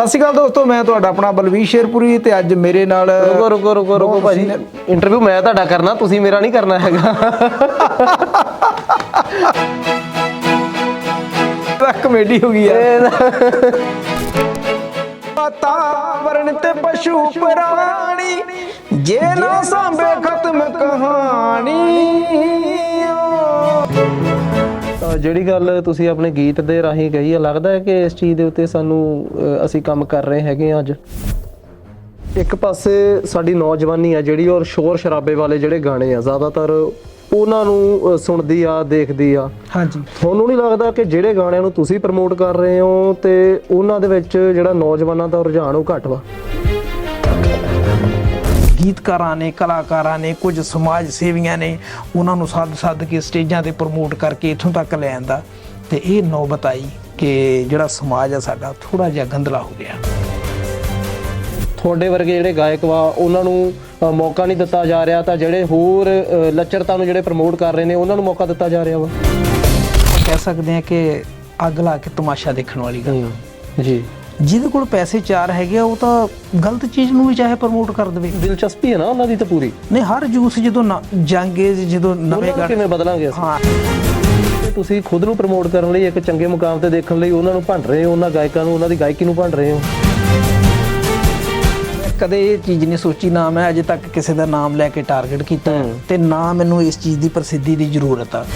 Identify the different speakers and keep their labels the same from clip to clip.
Speaker 1: ਸਤਿ ਸ਼੍ਰੀ ਅਕਾਲ ਦੋਸਤੋ ਮੈਂ ਤੁਹਾਡਾ ਆਪਣਾ ਬਲਵੀਰ ਸ਼ੇਰਪੁਰੀ ਤੇ ਅੱਜ ਮੇਰੇ ਨਾਲ
Speaker 2: ਰੁਕੋ ਰੁਕੋ ਰੁਕੋ ਰੁਕੋ ਭਾਜੀ। ਇੰਟਰਵਿਊ ਮੈਂ ਤੁਹਾਡਾ ਕਰਨਾ ਤੁਸੀਂ ਮੇਰਾ ਨਹੀਂ ਕਰਨਾ ਹੈਗਾ।
Speaker 1: ਤਾਂ ਕਮੇਡੀ ਹੋ ਗਈ ਯਾਰ। ਵਾਤਾਵਰਣ ਤੇ ਪਸ਼ੂ ਪ੍ਰਾਣੀ ਜੇ ਨਾ ਸਾਂਭੇ ਖਤਮ ਕਹਾਣੀ।
Speaker 2: ਜਿਹੜੀ ਗੱਲ ਤੁਸੀਂ ਆਪਣੇ ਗੀਤ ਦੇ ਰਾਹੀਂ ਕਹੀ ਹੈ ਲੱਗਦਾ ਹੈ ਕਿ ਇਸ ਚੀਜ਼ ਦੇ ਉੱਤੇ ਸਾਨੂੰ ਅਸੀਂ ਕੰਮ ਕਰ ਰਹੇ ਹੈਗੇ ਹਾਂ ਅੱਜ? ਇੱਕ ਪਾਸੇ ਸਾਡੀ ਨੌਜਵਾਨੀ ਆ ਜਿਹੜੀ ਔਰ ਸ਼ੋਰ ਸ਼ਰਾਬੇ ਵਾਲੇ ਜਿਹੜੇ ਗਾਣੇ ਆ ਜ਼ਿਆਦਾਤਰ ਉਹਨਾਂ ਨੂੰ ਸੁਣਦੀ ਆ ਦੇਖਦੀ ਆ।
Speaker 1: ਹਾਂਜੀ।
Speaker 2: ਤੁਹਾਨੂੰ ਨਹੀਂ ਲੱਗਦਾ ਕਿ ਜਿਹੜੇ ਗਾਣਿਆਂ ਨੂੰ ਤੁਸੀਂ ਪ੍ਰਮੋਟ ਕਰ ਰਹੇ ਹੋ ਤੇ ਉਹਨਾਂ ਦੇ ਵਿੱਚ ਜਿਹੜਾ ਨੌਜਵਾਨਾਂ ਦਾ ਰੁਝਾਨ ਉਹ ਘੱਟ ਵਾ?
Speaker 1: ਗੀਤਕਾਰਾਂ ਨੇ ਕਲਾਕਾਰਾਂ ਨੇ ਕੁਝ ਸਮਾਜ ਸੇਵੀਆਂ ਨੇ ਉਹਨਾਂ ਨੂੰ ਸੱਦ ਸੱਦ ਕੇ ਸਟੇਜਾਂ ਤੇ ਪ੍ਰਮੋਟ ਕਰਕੇ ਇੱਥੋਂ ਤੱਕ ਲੈ ਆਂਦਾ ਤੇ ਇਹ ਨੌਬਤ ਆਈ ਕਿ ਜਿਹੜਾ ਸਮਾਜ ਆ ਸਾਡਾ ਥੋੜਾ ਜਿਹਾ ਗੰਦਲਾ ਹੋ ਗਿਆ।
Speaker 2: ਤੁਹਾਡੇ ਵਰਗੇ ਜਿਹੜੇ ਗਾਇਕ ਵਾ ਉਹਨਾਂ ਨੂੰ ਮੌਕਾ ਨਹੀਂ ਦਿੱਤਾ ਜਾ ਰਿਹਾ ਤਾਂ ਜਿਹੜੇ ਹੋਰ ਲੱਚਰਤਾ ਨੂੰ ਜਿਹੜੇ ਪ੍ਰਮੋਟ ਕਰ ਰਹੇ ਨੇ ਉਹਨਾਂ ਨੂੰ ਮੌਕਾ ਦਿੱਤਾ ਜਾ ਰਿਹਾ ਵਾ।
Speaker 1: ਕਹਿ ਸਕਦੇ ਹਾਂ ਕਿ ਅੱਗ ਲਾ ਕੇ ਤਮਾਸ਼ਾ ਦੇਖਣ ਵਾਲੀ ਗੱਲ।
Speaker 2: ਜੀ।
Speaker 1: ਜਿਹਦੇ ਕੋਲ ਪੈਸੇ ਚਾਰ ਹੈਗੇ ਆ ਉਹ ਤਾਂ ਗਲਤ ਚੀਜ਼ ਨੂੰ ਵੀ ਚਾਹੇ ਪ੍ਰਮੋਟ ਕਰ ਦੇਵੇ।
Speaker 2: ਦਿਲਚਸਪੀ ਹੈ ਨਾ ਉਹਨਾਂ ਦੀ ਤਾਂ ਪੂਰੀ।
Speaker 1: ਨਹੀਂ ਹਰ ਜੂਸ ਜਦੋਂ ਜੰਗੇ ਜਦੋਂ ਨਵੇਂ ਗਾਣੇ
Speaker 2: ਕਿਵੇਂ ਬਦਲਾਂਗੇ ਅਸੀਂ?
Speaker 1: ਹਾਂ।
Speaker 2: ਤੁਸੀਂ ਖੁਦ ਨੂੰ ਪ੍ਰਮੋਟ ਕਰਨ ਲਈ ਇੱਕ ਚੰਗੇ ਮੁਕਾਮ ਤੇ ਦੇਖਣ ਲਈ ਉਹਨਾਂ ਨੂੰ ਭੰਡ ਰਹੇ ਹੋ ਉਹਨਾਂ ਗਾਇਕਾਂ ਨੂੰ ਉਹਨਾਂ ਦੀ ਗਾਇਕੀ ਨੂੰ ਭੰਡ ਰਹੇ ਹੋ।
Speaker 1: ਕਦੇ ਇਹ ਚੀਜ਼ ਨਹੀਂ ਸੋਚੀ ਨਾ ਮੈਂ ਅਜੇ ਤੱਕ ਕਿਸੇ ਦਾ ਨਾਮ ਲੈ ਕੇ ਟਾਰਗੇਟ ਕੀਤਾ। ਤੇ ਨਾ ਮੈਨੂੰ ਇਸ ਚੀਜ਼ ਦੀ ਪ੍ਰਸਿੱਧੀ ਦੀ ਜ਼ਰੂਰਤ ਆ।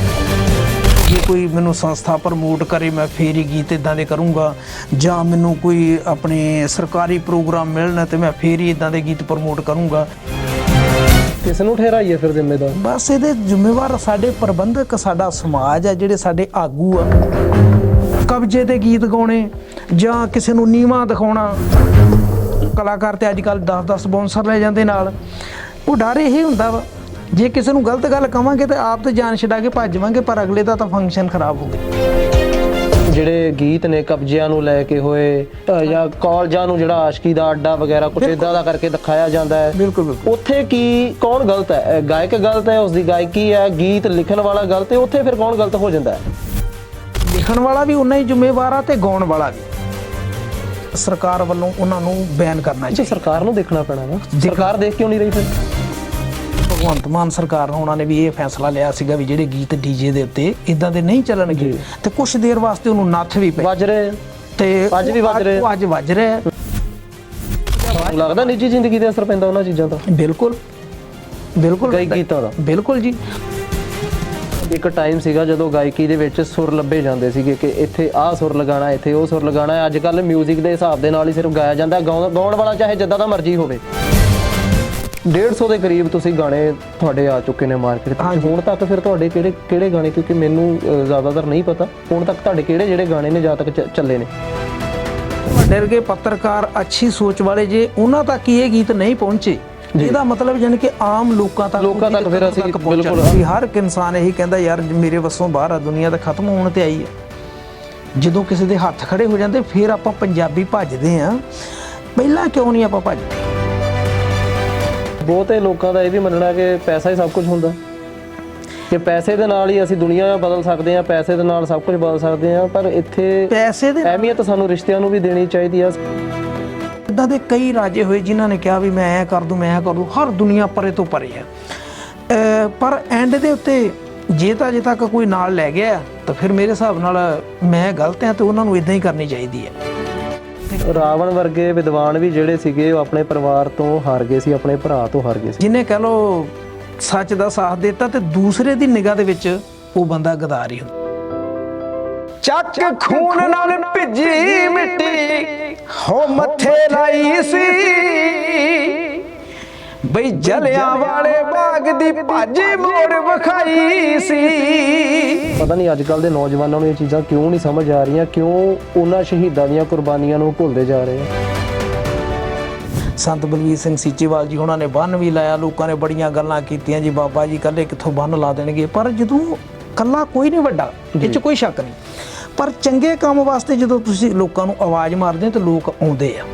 Speaker 1: ਜੇ ਕੋਈ ਮੈਨੂੰ ਸੰਸਥਾ ਪ੍ਰਮੋਟ ਕਰੇ ਮੈਂ ਫੇਰ ਹੀ ਗੀਤ ਇਦਾਂ ਦੇ ਕਰੂੰਗਾ। ਜਾਂ ਮੈਨੂੰ ਕੋਈ ਆਪਣੇ ਸਰਕਾਰੀ ਪ੍ਰੋਗਰਾਮ ਮਿਲਣ ਤੇ ਮੈਂ ਫੇਰ ਹੀ ਇਦਾਂ ਦੇ ਗੀਤ ਪ੍ਰਮੋਟ ਕਰੂੰਗਾ।
Speaker 2: ਕਿਸ ਨੂੰ ਠਹਿਰਾਈਏ ਫਿਰ ਜ਼ਿੰਮੇਦਾਰ?
Speaker 1: ਬਸ ਇਹਦੇ ਜ਼ਿੰਮੇਵਾਰ ਸਾਡੇ ਪ੍ਰਬੰਧਕ ਸਾਡਾ ਸਮਾਜ ਆ ਜਿਹੜੇ ਸਾਡੇ ਆਗੂ ਆ। ਕਬਜ਼ੇ ਤੇ ਗੀਤ ਗਾਉਣੇ ਜਾਂ ਕਿਸੇ ਨੂੰ ਨੀਵਾ ਦਿਖਾਉਣਾ। ਕਲਾਕਾਰ ਤੇ ਅੱਜ ਕੱਲ 10-10 ਸਪਾਂਸਰ ਲੈ ਜਾਂਦੇ ਨਾਲ। ਉਹ ਡਰ ਇਹ ਹੁੰਦਾ ਵਾ ਜੇ ਕਿਸੇ ਨੂੰ ਗਲਤ ਗੱਲ ਕਵਾਂਗੇ ਤੇ ਆਪ ਤੇ ਜਾਨ ਛਡਾ ਕੇ ਭੱਜਵਾਂਗੇ ਪਰ ਅਗਲੇ ਦਾ ਤਾਂ ਫੰਕਸ਼ਨ ਖਰਾਬ ਹੋ ਗਿਆ।
Speaker 2: ਜਿਹੜੇ ਗੀਤ ਨੇ ਕਬਜ਼ਿਆਂ ਨੂੰ ਲੈ ਕੇ ਹੋਏ ਜਾਂ ਕਾਲਜਾਂ ਨੂੰ ਜਿਹੜਾ ਆਸ਼ਕੀ ਦਾ ਅੱਡਾ ਵਗੈਰਾ ਕੁਝ ਇਦਾਂ ਦਾ ਕਰਕੇ ਦਿਖਾਇਆ ਜਾਂਦਾ ਹੈ।
Speaker 1: ਬਿਲਕੁਲ ਬਿਲਕੁਲ।
Speaker 2: ਉੱਥੇ ਕੀ ਕੌਣ ਗਲਤ ਹੈ? ਗਾਇਕ ਗਲਤ ਹੈ ਉਸ ਦੀ ਗਾਇਕੀ ਹੈ ਗੀਤ ਲਿਖਣ ਵਾਲਾ ਗਲਤ ਹੈ ਉੱਥੇ ਫਿਰ ਕੌਣ ਗਲਤ ਹੋ ਜਾਂਦਾ ਹੈ?
Speaker 1: ਲਿਖਣ ਵਾਲਾ ਵੀ ਉਨਾ ਹੀ ਜ਼ਿੰਮੇਵਾਰ ਆ ਤੇ ਗਾਉਣ ਵਾਲਾ ਵੀ। ਸਰਕਾਰ ਵੱਲੋਂ ਉਹਨਾਂ ਨੂੰ ਬੈਨ ਕਰਨਾ ਚਾਹੀਦਾ।
Speaker 2: ਸਰਕਾਰ ਨੂੰ ਦੇਖਣਾ ਪੈਣਾ ਵਾ ਸਰਕਾਰ ਦੇਖ ਕਿਉਂ ਨਹੀਂ ਰਹੀ ਫਿਰ?
Speaker 1: ਭਗਵੰਤ ਮਾਨ ਸਰਕਾਰ ਨੇ ਉਹਨਾਂ ਨੇ ਵੀ ਇਹ ਫੈਸਲਾ ਲਿਆ ਸੀਗਾ ਵੀ ਜਿਹੜੇ ਗੀਤ ਡੀਜੇ ਦੇ ਉੱਤੇ ਇਦਾਂ ਦੇ ਨਹੀਂ ਚੱਲਣਗੇ ਤੇ ਕੁਝ ਦੇਰ ਵਾਸਤੇ ਉਹਨੂੰ ਨੱਥ ਵੀ ਪਈ
Speaker 2: ਵੱਜ ਰਹੇ।
Speaker 1: ਤੇ
Speaker 2: ਅੱਜ ਵੀ ਵੱਜ ਰਹੇ
Speaker 1: ਅੱਜ ਵੱਜ ਰਿਹਾ
Speaker 2: ਲੱਗਦਾ ਨਿੱਜੀ ਜ਼ਿੰਦਗੀ ਤੇ ਅਸਰ ਪੈਂਦਾ ਉਹਨਾਂ ਚੀਜ਼ਾਂ ਦਾ
Speaker 1: ਬਿਲਕੁਲ। ਬਿਲਕੁਲ
Speaker 2: ਕਈ ਗੀਤਾਂ ਦਾ
Speaker 1: ਬਿਲਕੁਲ ਜੀ।
Speaker 2: ਇੱਕ ਟਾਈਮ ਸੀਗਾ ਜਦੋਂ ਗਾਇਕੀ ਦੇ ਵਿੱਚ ਸੁਰ ਲੱਭੇ ਜਾਂਦੇ ਸੀਗੇ ਕਿ ਇੱਥੇ ਆਹ ਸੁਰ ਲਗਾਣਾ ਇੱਥੇ ਉਹ ਸੁਰ ਲਗਾਣਾ ਅੱਜ ਕੱਲ 뮤직 ਦੇ ਹਿਸਾਬ ਦੇ ਨਾਲ ਹੀ ਸਿਰਫ ਗਾਇਆ ਜਾਂਦਾ। ਗਾਉਣ ਵਾਲਾ ਚਾਹੇ ਜਿੱਦਾਂ ਦਾ ਮਰਜ਼ੀ ਹੋਵੇ। 150 ਦੇ ਕਰੀਬ ਤੁਸੀਂ ਗਾਣੇ ਤੁਹਾਡੇ ਆ ਚੁੱਕੇ ਨੇ ਮਾਰਕੀਟ ਤੇ। ਹੁਣ ਤੱਕ ਫਿਰ ਤੁਹਾਡੇ ਕਿਹੜੇ ਕਿਹੜੇ ਗਾਣੇ ਕਿਉਂਕਿ ਮੈਨੂੰ ਜ਼ਿਆਦਾਤਰ ਨਹੀਂ ਪਤਾ। ਹੁਣ ਤੱਕ ਤੁਹਾਡੇ ਕਿਹੜੇ ਜਿਹੜੇ ਗਾਣੇ ਨੇ ਜਾਂ ਤੱਕ ਚੱਲੇ ਨੇ?
Speaker 1: ਵੱਡੇ ਵਰਗੇ ਪੱਤਰਕਾਰ ਅੱਛੀ ਸੋਚ ਵਾਲੇ ਜੇ ਉਹਨਾਂ ਤੱਕ ਇਹ ਗੀਤ ਨਹੀਂ ਪਹੁੰਚੇ ਇਹਦਾ ਮਤਲਬ ਜਾਨੀ ਕਿ ਆਮ ਲੋਕਾਂ ਤੱਕ
Speaker 2: ਲੋਕਾਂ ਤੱਕ ਫਿਰ ਅਸੀਂ। ਬਿਲਕੁਲ-
Speaker 1: ਹਰ ਇੱਕ ਇਨਸਾਨ ਇਹੀ ਕਹਿੰਦਾ ਯਾਰ ਮੇਰੇ ਵੱਸੋਂ ਬਾਹਰ ਆ ਦੁਨੀਆ ਤਾਂ ਖਤਮ ਹੋਣ ਤੇ ਆਈ ਹੈ। ਜਦੋਂ ਕਿਸੇ ਦੇ ਹੱਥ ਖੜੇ ਹੋ ਜਾਂਦੇ ਫਿਰ ਆਪਾਂ ਪੰਜਾਬੀ ਭੱਜਦੇ ਆ ਪਹਿਲਾਂ ਕਿਉਂ ਨਹੀਂ ਆਪਾਂ ਭੱਜਦੇ?
Speaker 2: ਬਹੁਤੇ ਲੋਕਾਂ ਦਾ ਇਹ ਵੀ ਮੰਨਣਾ ਕਿ ਪੈਸਾ ਹੀ ਸਭ ਕੁਝ ਹੁੰਦਾ। ਕਿ ਪੈਸੇ ਦੇ ਨਾਲ ਹੀ ਅਸੀਂ ਦੁਨੀਆ ਬਦਲ ਸਕਦੇ ਹਾਂ ਪੈਸੇ ਦੇ ਨਾਲ ਸਭ ਕੁਝ ਬਦਲ ਸਕਦੇ ਹਾਂ ਪਰ ਇੱਥੇ
Speaker 1: ਪੈਸੇ ਦੇ
Speaker 2: ਅਹਿਮੀਅਤ ਸਾਨੂੰ ਰਿਸ਼ਤਿਆਂ ਨੂੰ ਵੀ ਦੇਣੀ ਚਾਹੀਦੀ ਆ।
Speaker 1: ਇਦਾਂ ਦੇ ਕਈ ਰਾਜੇ ਹੋਏ ਜਿਨ੍ਹਾਂ ਨੇ ਕਿਹਾ ਵੀ ਮੈਂ ਐ ਕਰ ਦੂੰ ਮੈਂ ਐ ਕਰ ਦੂੰ ਹਰ ਦੁਨੀਆ ਪਰੇ ਤੋਂ ਪਰੇ ਹੈ। ਅਹ ਪਰ ਐਂਡ ਦੇ ਉੱਤੇ ਜੇ ਤਾਂ ਅਜੇ ਤੱਕ ਕੋਈ ਨਾਲ ਲੈ ਗਿਆ ਤਾਂ ਫਿਰ ਮੇਰੇ ਹਿਸਾਬ ਨਾਲ ਮੈਂ ਗਲਤ ਹਾਂ ਤੇ ਉਹਨਾਂ ਨੂੰ ਇਦਾਂ ਹੀ ਕਰਨੀ ਚਾਹੀਦੀ ਹੈ।
Speaker 2: ਰਾਵਣ ਵਰਗੇ ਵਿਦਵਾਨ ਵੀ ਜਿਹੜੇ ਸੀਗੇ ਉਹ ਆਪਣੇ ਪਰਿਵਾਰ ਤੋਂ ਹਾਰ ਗਏ ਸੀ ਆਪਣੇ ਭਰਾ ਤੋਂ ਹਾਰ ਗਏ ਸੀ।
Speaker 1: ਜਿਹਨੇ ਕਹ ਲੋ ਸੱਚ ਦਾ ਸਾਥ ਦਿੱਤਾ ਤੇ ਦੂਸਰੇ ਦੀ ਨਿਗਾਹ ਦੇ ਵਿੱਚ ਉਹ ਬੰਦਾ ਗਦਾਰ ਹੀ ਹੁੰਦਾ। ਚੱਕ ਖੂਨ ਨਾਲ ਭਿੱਜੀ ਮਿੱਟੀ ਹੋ ਮੱਥੇ ਲਾਈ ਸੀ। ਬਈ ਜਲਿਆਂ ਵਾਲੇ ਬਾਗ ਦੀ ਭੱਜ ਮੋੜ ਵਿਖਾਈ ਸੀ।
Speaker 2: ਪਤਾ ਨਹੀਂ ਅੱਜ ਕੱਲ ਦੇ ਨੌਜਵਾਨਾਂ ਨੂੰ ਇਹ ਚੀਜ਼ਾਂ ਕਿਉਂ ਨਹੀਂ ਸਮਝ ਆ ਰਹੀਆਂ ਕਿਉਂ ਉਹਨਾਂ ਸ਼ਹੀਦਾਂ ਦੀਆਂ ਕੁਰਬਾਨੀਆਂ ਨੂੰ ਭੁੱਲਦੇ ਜਾ ਰਹੇ ਆ?
Speaker 1: ਸੰਤ ਬਲਵੀਰ ਸਿੰਘ ਸੀਚੇਵਾਲ ਜੀ ਉਹਨਾਂ ਨੇ ਬੰਨ ਵੀ ਲਾਇਆ ਲੋਕਾਂ ਨੇ ਬੜੀਆਂ ਗੱਲਾਂ ਕੀਤੀਆਂ ਜੀ ਬਾਬਾ ਜੀ ਕੱਲੇ ਕਿੱਥੋਂ ਬੰਨ ਲਾ ਦੇਣਗੇ। ਪਰ ਜਦੋਂ ਕੱਲਾ ਕੋਈ ਨਹੀਂ ਵੱਡਾ ਇਹ 'ਚ ਕੋਈ ਸ਼ੱਕ ਨਹੀਂ। ਪਰ ਚੰਗੇ ਕੰਮ ਵਾਸਤੇ ਜਦੋਂ ਤੁਸੀਂ ਲੋਕਾਂ ਨੂੰ ਆਵਾਜ਼ ਮਾਰਦੇ ਹੋ ਤਾਂ ਲੋਕ ਆਉਂਦੇ ਆ।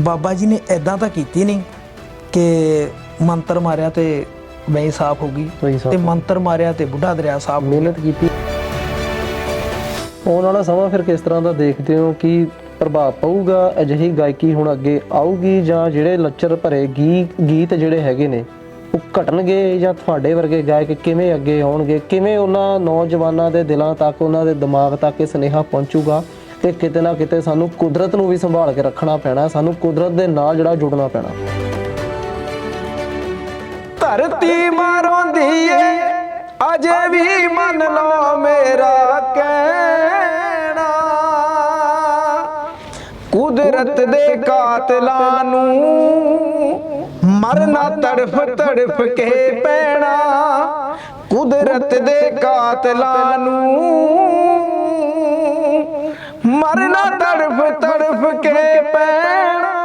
Speaker 1: ਬਾਬਾ ਜੀ ਨੇ ਐਦਾਂ ਤਾਂ ਕੀਤੀ ਨਹੀਂ ਕਿ ਮੰਤਰ ਮਾਰਿਆ ਤੇ ਵਹੀਂ ਸਾਫ਼ ਹੋ ਗਈ
Speaker 2: ਵਹੀਂ ਸਾਫ਼
Speaker 1: ਤੇ ਮੰਤਰ ਮਾਰਿਆ ਤੇ ਬੁੱਢਾ ਦਰਿਆ ਸਾਫ਼ ਹੋ।
Speaker 2: ਮਿਹਨਤ ਕੀਤੀ। ਆਉਣ ਵਾਲਾ ਸਮਾਂ ਫਿਰ ਕਿਸ ਤਰ੍ਹਾਂ ਦਾ ਦੇਖਦੇ ਹੋ? ਕਿ ਪ੍ਰਭਾਵ ਪਊਗਾ? ਅਜਿਹੀ ਗਾਇਕੀ ਹੁਣ ਅੱਗੇ ਆਊਗੀ ਜਾਂ ਜਿਹੜੇ ਲੱਚਰ ਭਰੇ ਗੀਤ ਗੀਤ ਜਿਹੜੇ ਹੈਗੇ ਨੇ ਉਹ ਘਟਣਗੇ ਜਾਂ ਤੁਹਾਡੇ ਵਰਗੇ ਗਾਇਕ ਕਿਵੇਂ ਅੱਗੇ ਆਉਣਗੇ? ਕਿਵੇਂ ਉਹਨਾਂ ਨੌਜਵਾਨਾਂ ਦੇ ਦਿਲਾਂ ਤੱਕ ਉਹਨਾਂ ਦੇ ਦਿਮਾਗ ਤੱਕ ਇਹ ਸੁਨੇਹਾ ਪਹੁੰਚੂਗਾ? ਕਿ ਕਿਤੇ ਨਾ ਕਿਤੇ ਸਾਨੂੰ ਕੁਦਰਤ ਨੂੰ ਵੀ ਸੰਭਾਲ ਕੇ ਰੱਖਣਾ ਪੈਣਾ ਸਾਨੂੰ ਕੁਦਰਤ ਦੇ ਨਾਲ ਜਿਹੜਾ ਜੁੜਨਾ ਪੈਣਾ।
Speaker 1: ਧਰਤੀ ਮਾਰੋਂਦੀ ਏ। ਅਜੇ ਵੀ ਮੰਨ ਲਓ ਮੇਰਾ ਕਹਿਣਾ। ਕੁਦਰਤ ਦੇ ਕਾਤਲਾਂ ਨੂੰ ਮਰਨਾ ਤੜਫ ਤੜਫ ਕੇ ਪੈਣਾ। ਕੁਦਰਤ ਦੇ ਕਾਤਲਾਂ ਨੂੰ ਮਰਨਾ ਤੜਫ ਤੜਫ ਕੇ ਪੈਣਾ।